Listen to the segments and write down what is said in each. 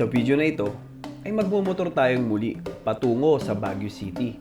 Sa video na ito ay magmumotor tayong muli patungo sa Baguio City.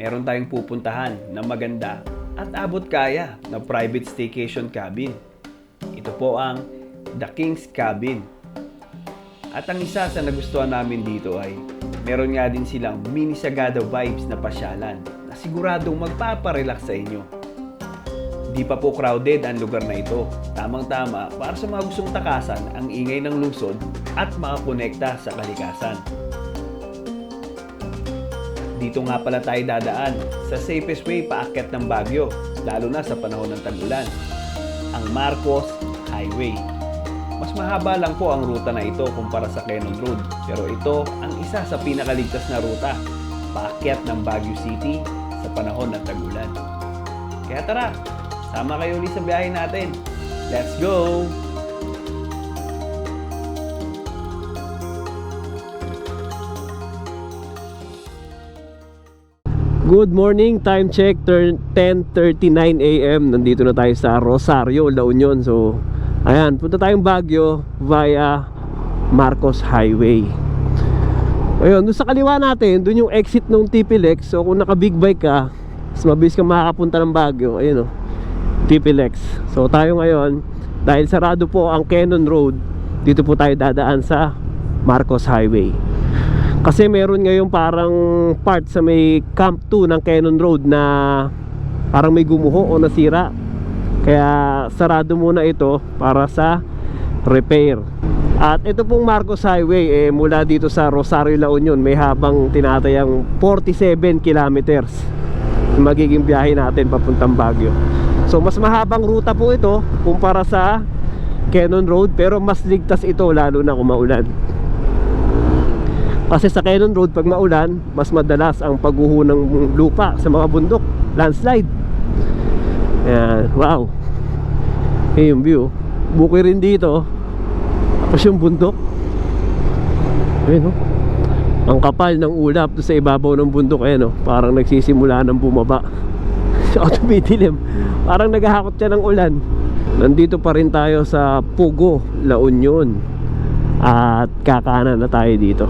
Meron tayong pupuntahan na maganda at abot kaya na private staycation cabin. Ito po ang The King's Cabin. At ang isa sa nagustuhan namin dito ay meron nga din silang mini Sagada vibes na pasyalan na siguradong magpaparelax sa inyo. Di pa po crowded ang lugar na ito. Tamang-tama para sa mga gustong takasan ang ingay ng lungsod at makakonekta sa kalikasan. Dito nga pala tayo dadaan sa safest way paakyat ng Baguio, lalo na sa panahon ng tag-ulan, ang Marcos Highway. Mas mahaba lang po ang ruta na ito kumpara sa Quezon Road, pero ito ang isa sa pinakaligtas na ruta paakyat ng Baguio City sa panahon ng tag-ulan. Kaya tara, sama kayo ulit sa biyahe natin. Let's go! Good morning, time check turn 10.39 a.m. Nandito na tayo sa Rosario, La Union. So, ayan, punta tayong Baguio via Marcos Highway. Ayun, doon sa kaliwa natin, doon yung exit ng TPLEX So kung naka big bike ka, mas mabilis ka makakapunta ng Baguio. Ayun o, TPLEX So tayo ngayon, dahil sarado po ang Cannon Road Dito po tayo dadaan sa Marcos Highway kasi meron ngayon parang part sa may Camp 2 ng Cannon Road na parang may gumuho o nasira. Kaya sarado muna ito para sa repair. At ito pong Marcos Highway eh, mula dito sa Rosario La Union may habang tinatayang 47 kilometers magiging biyahe natin papuntang Baguio. So mas mahabang ruta po ito kumpara sa Cannon Road pero mas ligtas ito lalo na kung maulan. Kasi sa Cannon Road pag maulan, mas madalas ang pagguho ng lupa sa mga bundok, landslide. Ayan, wow. Eh yung view. Bukid rin dito. Tapos yung bundok. Ayun no. Ang kapal ng ulap sa ibabaw ng bundok ayan no. Parang nagsisimula ng bumaba. Saka tumidilim. Parang naghahakot siya ng ulan. Nandito pa rin tayo sa Pugo, La Union. At kakanan na tayo dito.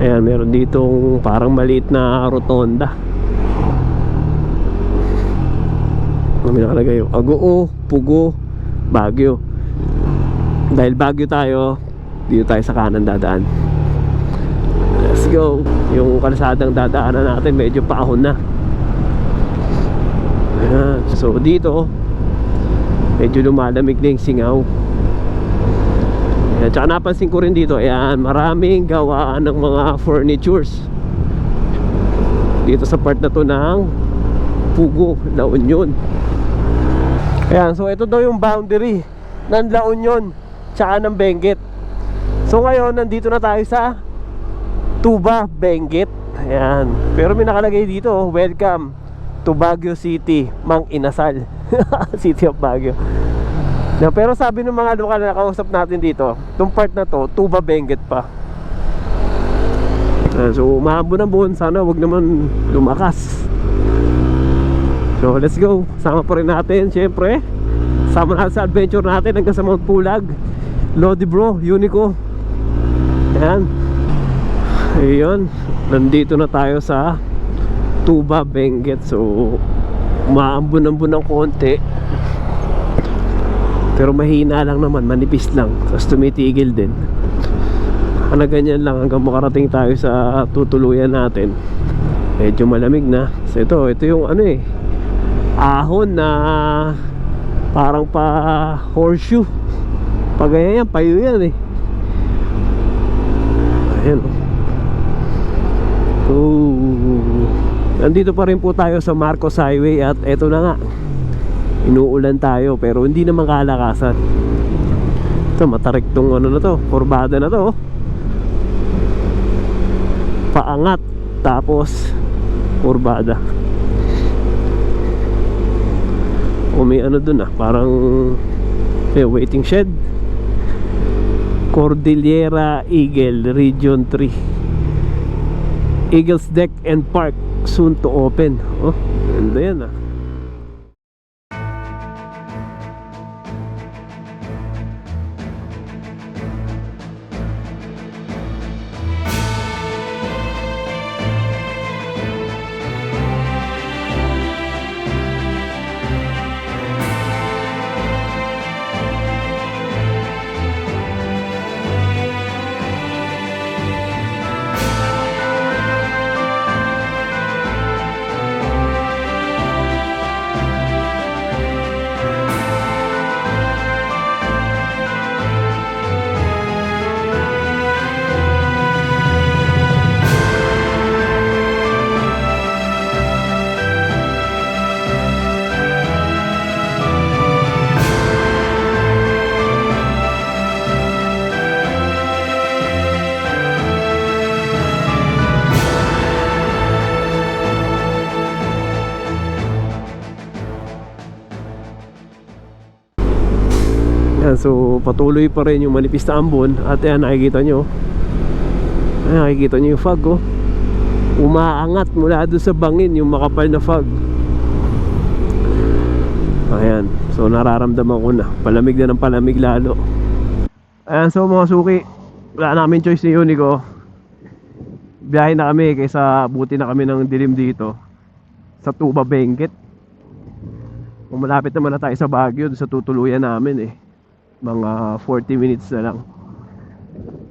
Ayan, meron ditong parang maliit na rotonda. Ano nakalagay yung Agoo, Pugo, Baguio. Dahil Baguio tayo, dito tayo sa kanan dadaan. Let's go. Yung kalsadang dadaanan natin medyo paahon na. Ayan. So dito, medyo lumalamig na yung singaw. Ayan, tsaka napansin ko rin dito, ayan, maraming gawaan ng mga furnitures. Dito sa part na to ng Pugo, La Union. Ayan, so ito daw yung boundary ng La Union tsaka ng Benguet. So ngayon, nandito na tayo sa Tuba, Benguet. Ayan. Pero may nakalagay dito, welcome to Baguio City, Mang Inasal. City of Baguio. Na, pero sabi ng mga lokal na nakausap natin dito, itong part na to, Tuba Benguet pa. Ah, so, mahabo na buon. Sana wag naman lumakas. So, let's go. Sama pa rin natin, syempre. Sama natin sa adventure natin hanggang sa Mount Pulag. Lodi bro, Unico. Ayan. Ayun. Nandito na tayo sa Tuba Benguet. So, maambon-ambon ng konti. Pero mahina lang naman, manipis lang. Tapos tumitigil din. Ano ganyan lang hanggang makarating tayo sa tutuluyan natin. Medyo malamig na. So ito, ito yung ano eh. Ahon na parang pa horseshoe. Pag ganyan yan, payo yan eh. Ayan. Oh. Nandito pa rin po tayo sa Marcos Highway at eto na nga. Inuulan tayo pero hindi naman kalakasan. Ito matarik tong ano na to, kurbada na to. oh. Paangat tapos kurbada. O may ano dun ah, parang eh, waiting shed. Cordillera Eagle Region 3 Eagles Deck and Park soon to open oh, ganda yan ah so patuloy pa rin yung manipis na ambon. At ayan nakikita nyo. Ayan nakikita nyo yung fog oh. Umaangat mula doon sa bangin yung makapal na fog. Ayan. So nararamdaman ko na. Palamig na ng palamig lalo. Ayan so mga suki wala namin choice ni Unico biyahe na kami kaysa buti na kami ng dilim dito sa Tuba Benguet. Malapit naman na tayo sa Baguio sa tutuluyan namin eh mga 40 minutes na lang.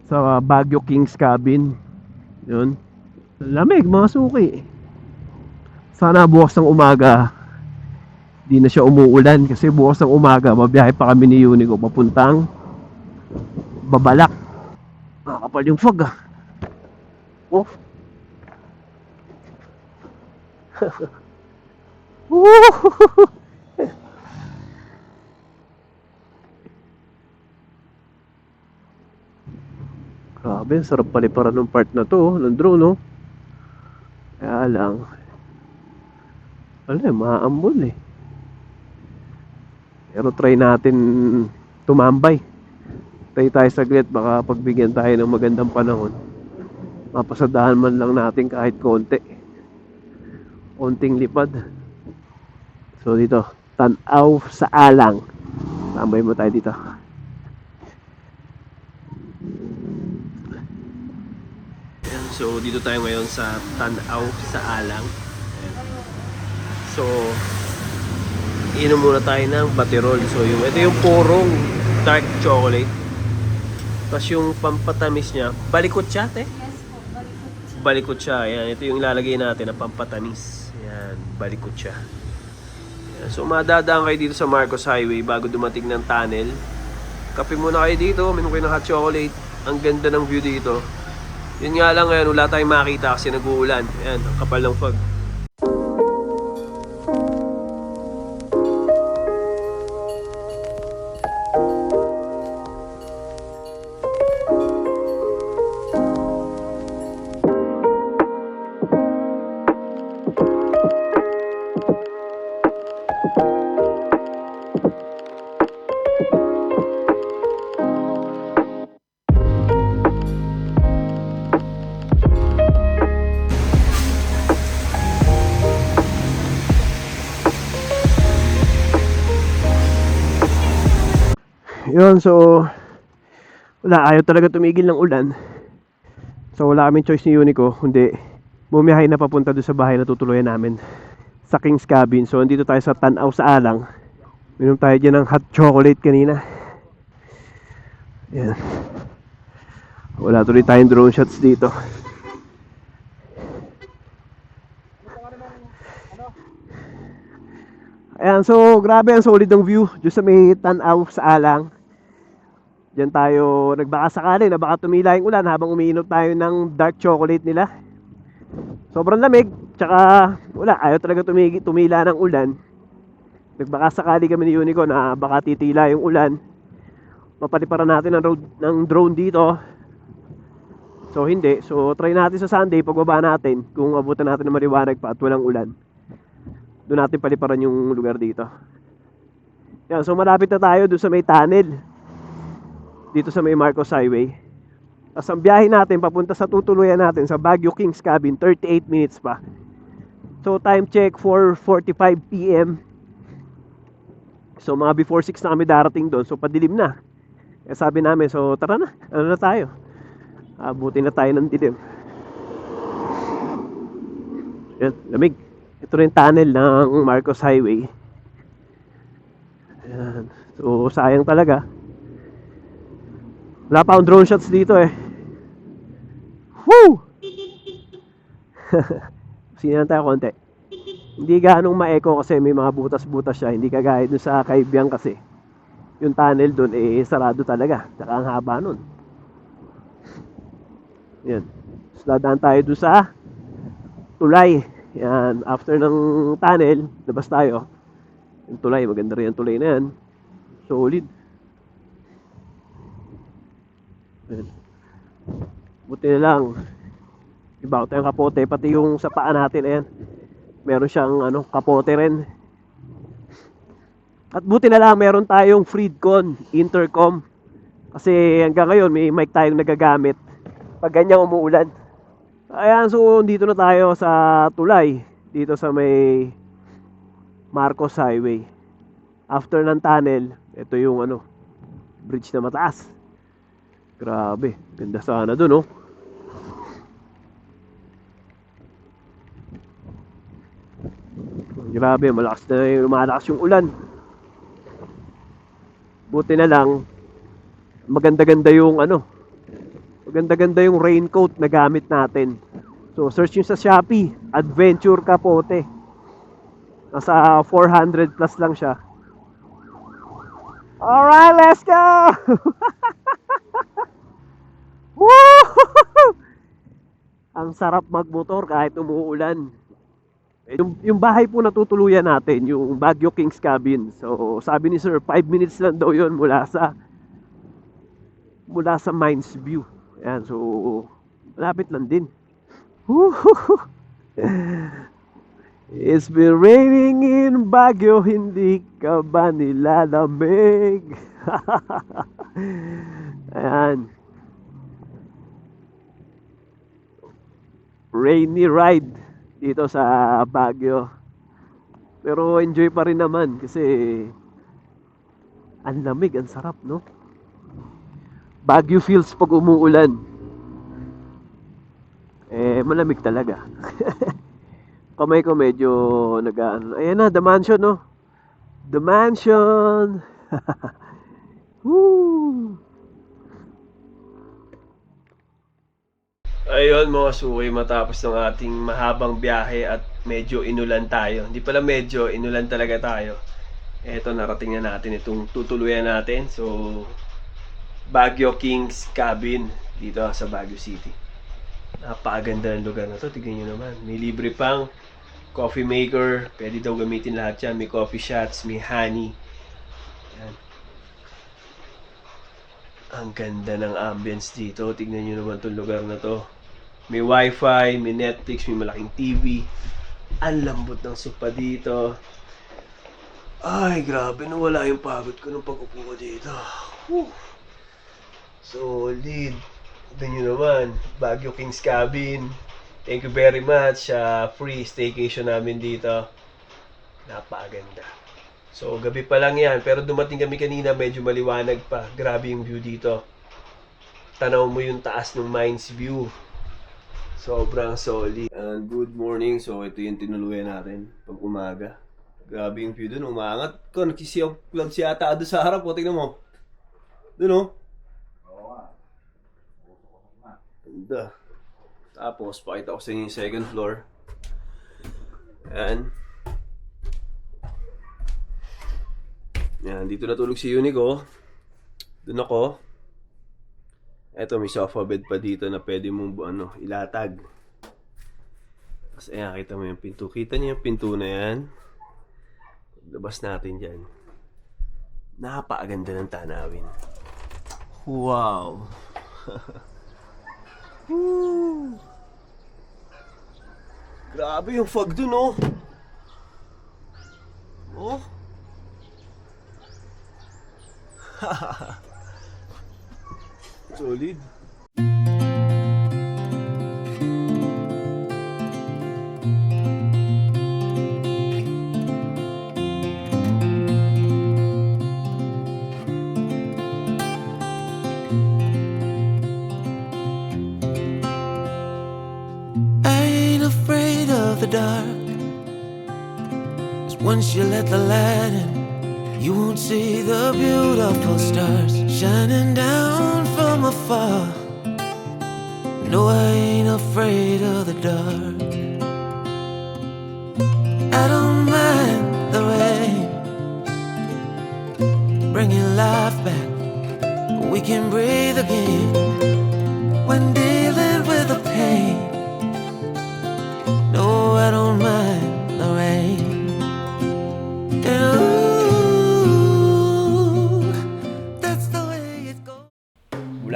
Sa Baguio Kings Cabin. Yun. Lamig mga suki. Sana bukas ng umaga di na siya umuulan. Kasi bukas ng umaga mabiyahe pa kami ni Unico papuntang Babalak. Nakakapal yung fog ah. Oh Woo! Grabe, sarap paliparan ng part na to, oh, ng drone, no? Kaya lang, wala, maambol eh. Pero try natin tumambay. Try tayo saglit, baka pagbigyan tayo ng magandang panahon. Mapasadahan man lang natin kahit konti. Konting lipad. So dito, tanaw sa alang. Tambay mo tayo dito. Ayan, So dito tayo ngayon sa Tanaw sa Alang. Ayan. So inom muna tayo ng baterol. So yung ito yung purong dark chocolate. Tapos yung pampatamis niya, balikot siya, te? Yes po, balikot. Balikot siya. Ayan, ito yung ilalagay natin na pampatamis. Ayan, balikot siya. Ayan, so madadaan kayo dito sa Marcos Highway bago dumating ng tunnel. Kape muna kayo dito, minom kayo ng hot chocolate. Ang ganda ng view dito. Yun nga lang ngayon, wala tayong makita kasi nag-uulan. Ayan, ang kapal ng fog. Yun, so wala, ayaw talaga tumigil ng ulan. So wala kaming choice ni Unico, kundi bumiyahe na papunta doon sa bahay na tutuluyan namin sa King's Cabin. So andito tayo sa Tanaw sa Alang. Minom tayo dyan ng hot chocolate kanina. Yan. Wala tuloy tayong drone shots dito. Ayan, so grabe ang solid ng view. Diyos sa may tanaw sa alang. Diyan tayo nagbaka sakali na baka tumila yung ulan habang umiinom tayo ng dark chocolate nila. Sobrang lamig, tsaka wala, ayaw talaga tumigi, tumila ng ulan. Nagbaka sakali kami ni Unico na baka titila yung ulan. Mapaliparan natin ng, road, ng drone dito. So hindi, so try natin sa Sunday pagbaba natin kung abutan natin ng maliwanag pa at walang ulan. Doon natin paliparan yung lugar dito. Yan, so malapit na tayo doon sa may tunnel dito sa may Marcos Highway. Tapos ang biyahe natin papunta sa tutuluyan natin sa Baguio Kings Cabin, 38 minutes pa. So time check 4.45 p.m. So mga before 6 na kami darating doon, so padilim na. Eh sabi namin, so tara na, ano na tayo? Abutin na tayo ng dilim. Yan, lamig. Ito rin tunnel ng Marcos Highway. Ayan. So sayang talaga. Wala pa akong drone shots dito eh. Woo! Sinan tayo konti. Hindi ganong ma-echo kasi may mga butas-butas siya. Hindi kagaya dun sa Kaibiang kasi. Yung tunnel dun eh sarado talaga. Tsaka ang haba nun. Yan. So dadaan tayo dun sa tulay. Yan. After ng tunnel, labas tayo. Yung tulay, maganda rin yung tulay na yan. Solid. Ayan. Buti lang. Iba ko tayong kapote. Pati yung sa paa natin, ayan. Meron siyang ano, kapote rin. At buti na lang meron tayong Freedcon intercom. Kasi hanggang ngayon may mic tayong nagagamit pag ganyan umuulan. Ayan, so dito na tayo sa tulay. Dito sa may Marcos Highway. After ng tunnel, ito yung ano, bridge na mataas. Grabe, ganda sana dun, oh. Grabe, malakas na yung lumalakas yung ulan. Buti na lang, maganda-ganda yung ano, maganda-ganda yung raincoat na gamit natin. So, search nyo sa Shopee, Adventure Capote. Nasa 400 plus lang siya. Alright, let's go! Woo! Ang sarap magmotor kahit umuulan. Eh, Yung, yung bahay po natutuluyan natin, yung Baguio Kings Cabin. So, sabi ni Sir, 5 minutes lang daw yon mula sa mula sa Mines View. Ayan, so malapit lang din. Woo-hoo-hoo. It's been raining in Baguio, hindi ka ba nilalamig? Ayan. Rainy ride dito sa Baguio. Pero enjoy pa rin naman kasi ang lamig, ang sarap, no? Baguio feels pag umuulan. Eh, malamig talaga. Kamay ko medyo nagaan. Ayan na, The Mansion, no? The Mansion! Woo! Ayun mga suway, matapos ng ating mahabang biyahe at medyo inulan tayo. Hindi pala medyo, inulan talaga tayo. Eto, narating na natin itong tutuluyan natin. So, Baguio Kings Cabin dito sa Baguio City. Napakaganda ng lugar na to. Tignan nyo naman. May libre pang coffee maker. Pwede daw gamitin lahat yan. May coffee shots, may honey. Yan. Ang ganda ng ambience dito. Tignan nyo naman itong lugar na to. May wifi, may Netflix, may malaking TV. Ang lambot ng sopa dito. Ay, grabe. Nawala yung pagod ko nung pag-upo ko dito. Whew. Solid. Ito nyo naman, Baguio Kings Cabin. Thank you very much sa free staycation namin dito. Napaganda. So, gabi pa lang yan. Pero dumating kami kanina, medyo maliwanag pa. Grabe yung view dito. Tanaw mo yung taas ng Mines View. Sobrang solid. And good morning. So, ito yung tinuluyan natin pag umaga. Grabe yung view dun. Umangat ko. Nagsisiyaw lang si ata doon sa harap. O, tingnan mo. Dun, oh. Ganda. Tapos, pakita ko sa inyo yung second floor. Ayan. Yan, dito natulog si Unico. Doon ako. Eto, may sofa bed pa dito na pwede mong ano, ilatag. Tapos, ayan, kita mo yung pinto. Kita niyo yung pinto na yan? Labas natin dyan. Napakaganda ng tanawin. Wow! Grabe yung fog dun, oh. Oh. Solid. I ain't afraid of the dark. 'Cause once you let the light in, you won't see the beautiful stars shining down from afar. No, I ain't afraid of the dark. I don't mind the rain, bringing life back. We can breathe again when dealing with the pain. No, I don't mind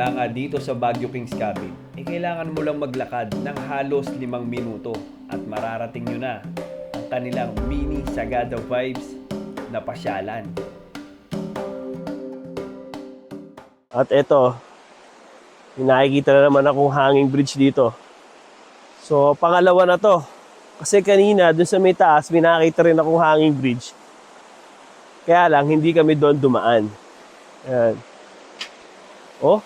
Ka dito sa Baguio Kings Cabin, eh kailangan mo lang maglakad ng halos limang minuto at mararating nyo na ang kanilang mini Sagada Vibes na pasyalan. At eto, nakikita na naman akong hanging bridge dito. So, pangalawa na to. Kasi kanina, dun sa may taas, may rin akong hanging bridge. Kaya lang, hindi kami doon dumaan. Ayan. Oh.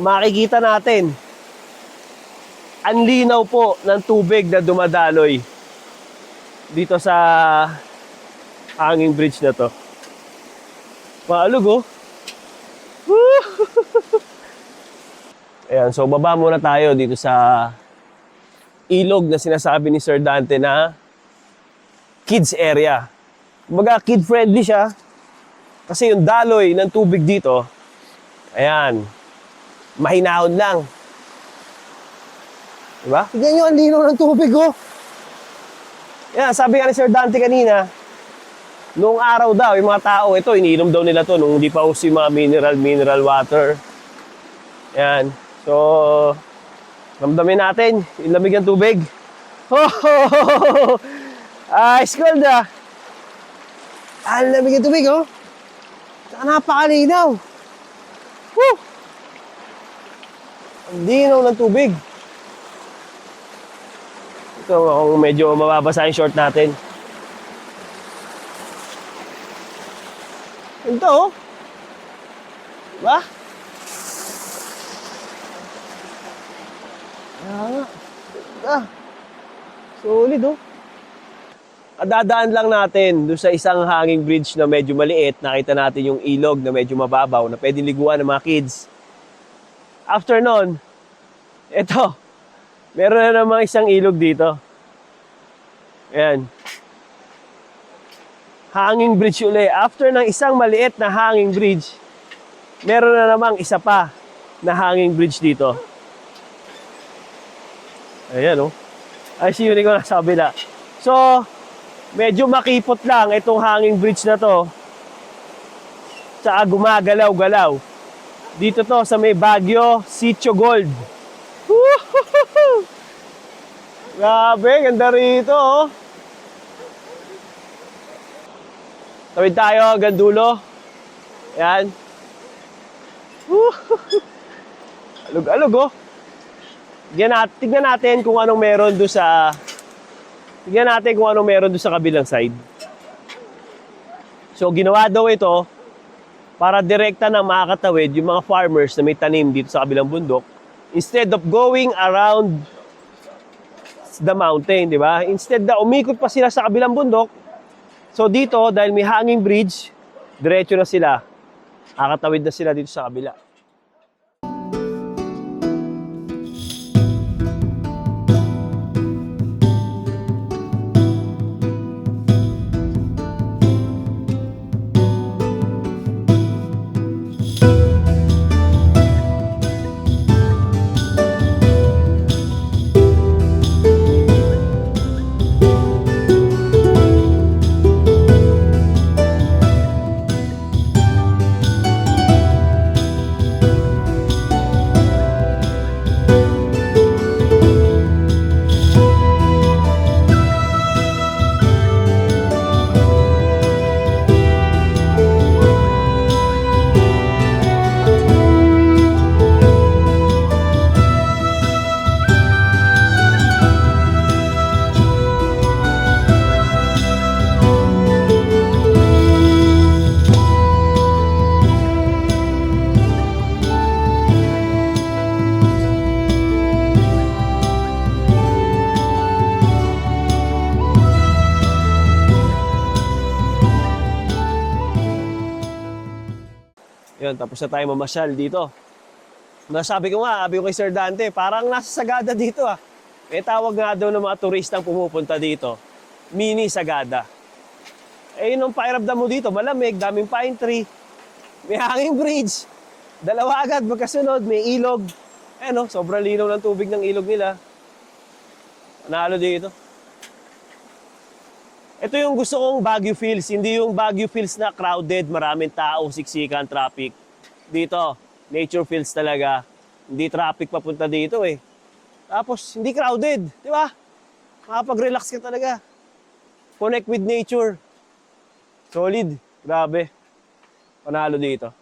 Makikita natin, ang linaw po ng tubig na dumadaloy dito sa hanging bridge na to. Maalog oh. Ayan, so baba muna tayo dito sa ilog na sinasabi ni Sir Dante na kids area. Kumbaga kid friendly siya. Kasi yung daloy ng tubig dito, ayan, mahinahon lang. Diba? Tignan nyo ang linaw ng tubig oh. Yan, sabi nga ni Sir Dante kanina, Noong araw daw, yung mga tao, ito, iniinom daw nila to nung hindi pa uso yung mga mineral, mineral water. Yan. So, ramdamin natin yung lamig ng tubig. Oh, Ice cold ah. Ang lamig ng tubig, oh. Napakalinaw. Woo! Ang linaw ng tubig. Ito, kung medyo mababasa yung short natin. Ito, oh. Diba? Ah, ah. Solid, oh. Kadadaan lang natin doon sa isang hanging bridge na medyo maliit. Nakita natin yung ilog na medyo mababaw na pwedeng liguan ng mga kids. After nun, eto, meron na namang isang ilog dito. Ayan. Hanging bridge uli. After ng isang maliit na hanging bridge, meron na namang isa pa na hanging bridge dito. Ayan, oh. Ay, si ko na sa kabila. So, medyo makipot lang itong hanging bridge na to. Tsaka gumagalaw-galaw. Dito to sa may Baguio, Sitio Gold. Grabe, ganda rito, oh. Tawid tayo hanggang dulo. Yan. Woohoo! Alog-alog, oh. Tignan natin, tignan natin kung anong meron doon sa Tignan natin kung anong meron doon sa kabilang side. So, ginawa daw ito para direkta na makakatawid yung mga farmers na may tanim dito sa kabilang bundok instead of going around the mountain, di ba? Instead na umikot pa sila sa kabilang bundok, so dito, dahil may hanging bridge, diretso na sila. Kakatawid na sila dito sa kabila. Tapos na tayo mamasyal dito. Nasabi ko nga, sabi ko kay Sir Dante, parang nasa Sagada dito ah. May tawag nga daw ng mga turistang pumupunta dito. Mini Sagada. Eh yun ang pakiramdam mo dito, malamig, daming pine tree. May hanging bridge. Dalawa agad magkasunod, may ilog. Eh no, sobrang linaw ng tubig ng ilog nila. Panalo dito. Ito yung gusto kong Baguio feels, hindi yung Baguio feels na crowded, maraming tao, siksikan, traffic dito. Nature fields talaga. Hindi traffic papunta dito eh. Tapos, hindi crowded, di ba? Makapag-relax ka talaga. Connect with nature. Solid. Grabe. Panalo dito.